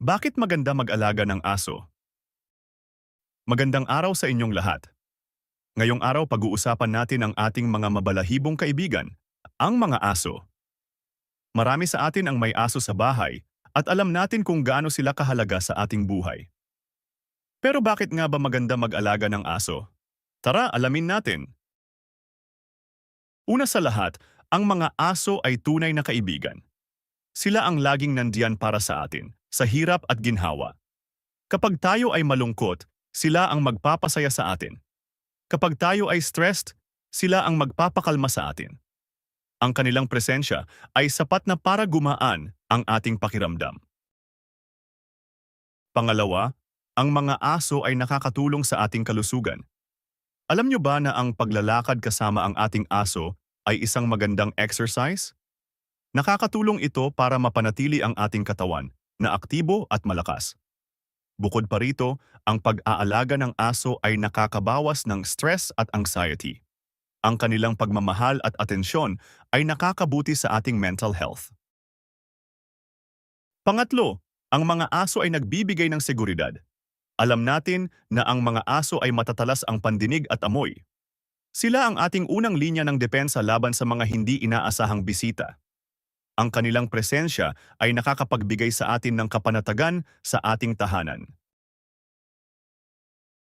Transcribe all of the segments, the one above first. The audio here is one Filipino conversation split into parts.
Bakit maganda mag-alaga ng aso? Magandang araw sa inyong lahat. Ngayong araw pag-uusapan natin ang ating mga mabalahibong kaibigan, ang mga aso. Marami sa atin ang may aso sa bahay at alam natin kung gaano sila kahalaga sa ating buhay. Pero bakit nga ba maganda mag-alaga ng aso? Tara, alamin natin. Una sa lahat, ang mga aso ay tunay na kaibigan. Sila ang laging nandiyan para sa atin, sa hirap at ginhawa. Kapag tayo ay malungkot, sila ang magpapasaya sa atin. Kapag tayo ay stressed, sila ang magpapakalma sa atin. Ang kanilang presensya ay sapat na para gumaan ang ating pakiramdam. Pangalawa, ang mga aso ay nakakatulong sa ating kalusugan. Alam niyo ba na ang paglalakad kasama ang ating aso ay isang magandang exercise? Nakakatulong ito para mapanatili ang ating katawan na aktibo at malakas. Bukod pa rito, ang pag-aalaga ng aso ay nakakabawas ng stress at anxiety. Ang kanilang pagmamahal at atensyon ay nakakabuti sa ating mental health. Pangatlo, ang mga aso ay nagbibigay ng seguridad. Alam natin na ang mga aso ay matatalas ang pandinig at amoy. Sila ang ating unang linya ng depensa laban sa mga hindi inaasahang bisita. Ang kanilang presensya ay nakakapagbigay sa atin ng kapanatagan sa ating tahanan.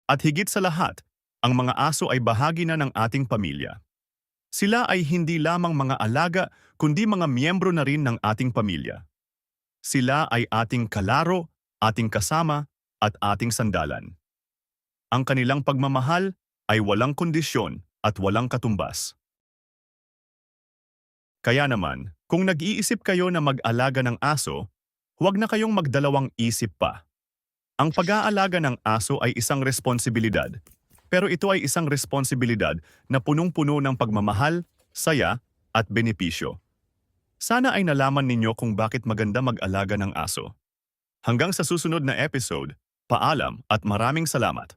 At higit sa lahat, ang mga aso ay bahagi na ng ating pamilya. Sila ay hindi lamang mga alaga, kundi mga miyembro na rin ng ating pamilya. Sila ay ating kalaro, ating kasama, at ating sandalan. Ang kanilang pagmamahal ay walang kondisyon at walang katumbas. Kaya naman, kung nag-iisip kayo na mag-alaga ng aso, huwag na kayong magdalawang isip pa. Ang pag-aalaga ng aso ay isang responsibilidad, pero ito ay isang responsibilidad na punong-puno ng pagmamahal, saya, at benepisyo. Sana ay nalaman ninyo kung bakit maganda mag-alaga ng aso. Hanggang sa susunod na episode, paalam at maraming salamat.